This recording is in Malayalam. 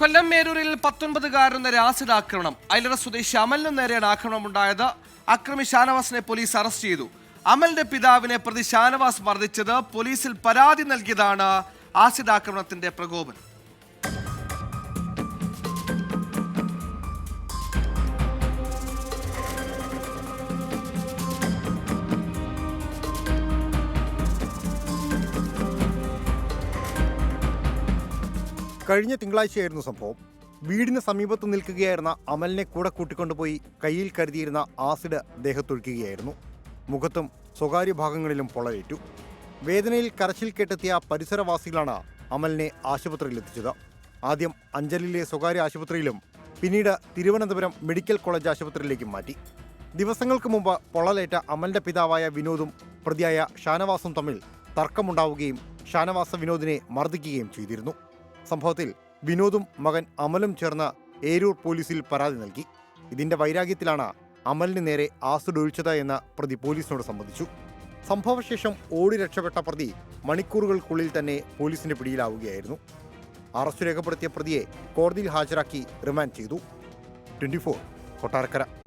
കൊല്ലം മേരൂരിൽ പത്തൊൻപതുകാരൻ നേരെ ആസിഡ് ആക്രമണം അയലറ സ്വദേശി അമലിനു നേരെയാണ് ആക്രമണം ഉണ്ടായത് അക്രമി ഷാനവാസിനെ പോലീസ് അറസ്റ്റ് ചെയ്തു. അമലിന്റെ പിതാവിനെ പ്രതി ഷാനവാസ് മർദ്ദിച്ചത് പോലീസിൽ പരാതി നൽകിയതാണ് ആസിഡ് ആക്രമണത്തിന്റെ പ്രകോപനം. കഴിഞ്ഞ തിങ്കളാഴ്ചയായിരുന്നു സംഭവം. വീടിന് സമീപത്ത് നിൽക്കുകയായിരുന്ന അമലിനെ കൂടെ കൂട്ടിക്കൊണ്ടുപോയി കയ്യിൽ കരുതിയിരുന്ന ആസിഡ് ദേഹത്തൊഴിക്കുകയായിരുന്നു. മുഖത്തും സ്വകാര്യ ഭാഗങ്ങളിലും പൊള്ളലേറ്റു. വേദനയിൽ കരച്ചിൽ കേട്ടെത്തിയ പരിസരവാസികളാണ് അമലിനെ ആശുപത്രിയിൽ എത്തിച്ചത് ആദ്യം അഞ്ചലിലെ സ്വകാര്യ ആശുപത്രിയിലും പിന്നീട് തിരുവനന്തപുരം മെഡിക്കൽ കോളേജ് ആശുപത്രിയിലേക്കും മാറ്റി. ദിവസങ്ങൾക്ക് മുമ്പ് പൊള്ളലേറ്റ അമലിന്റെ പിതാവായ വിനോദും പ്രതിയായ ഷാനവാസും തമ്മിൽ തർക്കമുണ്ടാവുകയും ഷാനവാസ വിനോദിനെ മർദ്ദിക്കുകയും ചെയ്തിരുന്നു. സംഭവത്തിൽ വിനോദും മകൻ അമലും ചേർന്ന് ഏരൂർ പോലീസിൽ പരാതി നൽകി. ഇതിന്റെ വൈരാഗ്യത്തിലാണ് അമലിന് നേരെ ആസിഡ് ഒഴിച്ചത് എന്ന് പ്രതി പോലീസിനോട് സംബന്ധിച്ചു. സംഭവശേഷം ഓടി രക്ഷപ്പെട്ട പ്രതി മണിക്കൂറുകൾക്കുള്ളിൽ തന്നെ പോലീസിന്റെ പിടിയിലാവുകയായിരുന്നു. അറസ്റ്റ് രേഖപ്പെടുത്തിയ പ്രതിയെ കോടതിയിൽ ഹാജരാക്കി റിമാൻഡ് ചെയ്തു. Twenty four Kottarakkara.